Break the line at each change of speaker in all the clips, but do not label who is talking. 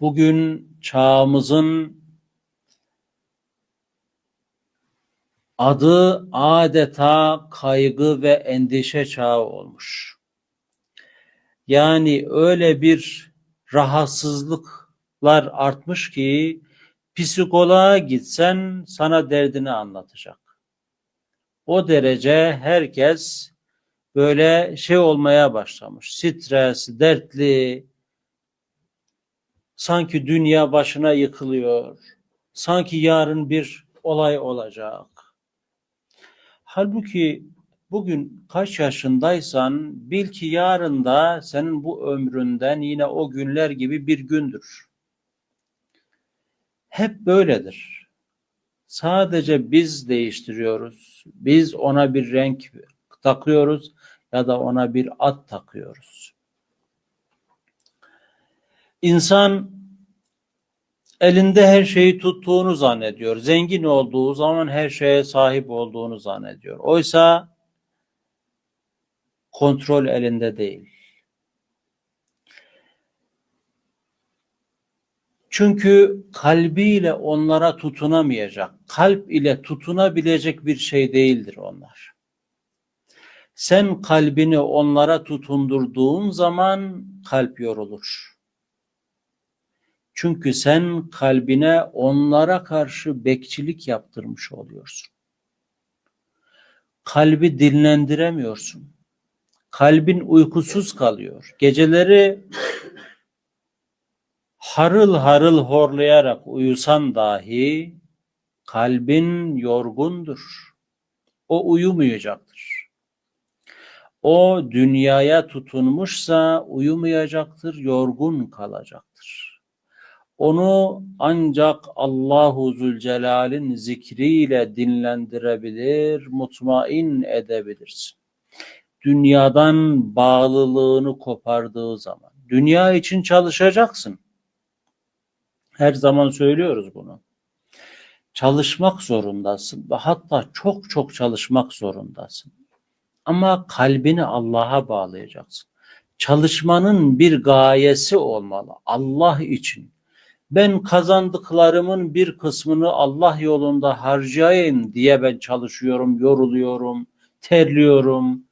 bugün çağımızın adı adeta kaygı ve endişe çağı olmuş. Yani öyle bir rahatsızlıklar artmış ki psikoloğa gitsen sana derdini anlatacak. O derece herkes böyle şey olmaya başlamış. Stres, dertli, sanki dünya başına yıkılıyor. Sanki yarın bir olay olacak. Halbuki bugün kaç yaşındaysan bil ki yarın da senin bu ömründen yine o günler gibi bir gündür. Hep böyledir. Sadece biz değiştiriyoruz. Biz ona bir renk takıyoruz ya da ona bir ad takıyoruz. İnsan elinde her şeyi tuttuğunu zannediyor. Zengin olduğu zaman her şeye sahip olduğunu zannediyor. Oysa kontrol elinde değil. Çünkü kalbiyle onlara tutunamayacak, kalp ile tutunabilecek bir şey değildir onlar. Sen kalbini onlara tutundurduğun zaman kalp yorulur. Çünkü sen kalbine onlara karşı bekçilik yaptırmış oluyorsun. Kalbi dinlendiremiyorsun. Kalbin uykusuz kalıyor. Geceleri harıl harıl horlayarak uyusan dahi kalbin yorgundur. O uyumayacaktır. O dünyaya tutunmuşsa uyumayacaktır, yorgun kalacaktır. Onu ancak Allahu Zülcelal'in zikriyle dinlendirebilir, mutmain edebilirsin. Dünyadan bağlılığını kopardığı zaman. Dünya için çalışacaksın. Her zaman söylüyoruz bunu. Çalışmak zorundasın ve hatta çok çok çalışmak zorundasın. Ama kalbini Allah'a bağlayacaksın. Çalışmanın bir gayesi olmalı. Allah için. Ben kazandıklarımın bir kısmını Allah yolunda harcayayım diye ben çalışıyorum, yoruluyorum, terliyorum.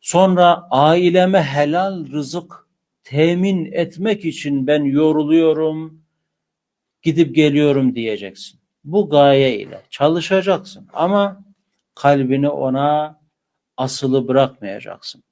Sonra aileme helal rızık temin etmek için ben yoruluyorum, gidip geliyorum diyeceksin. Bu gaye ile çalışacaksın ama kalbini ona asılı bırakmayacaksın.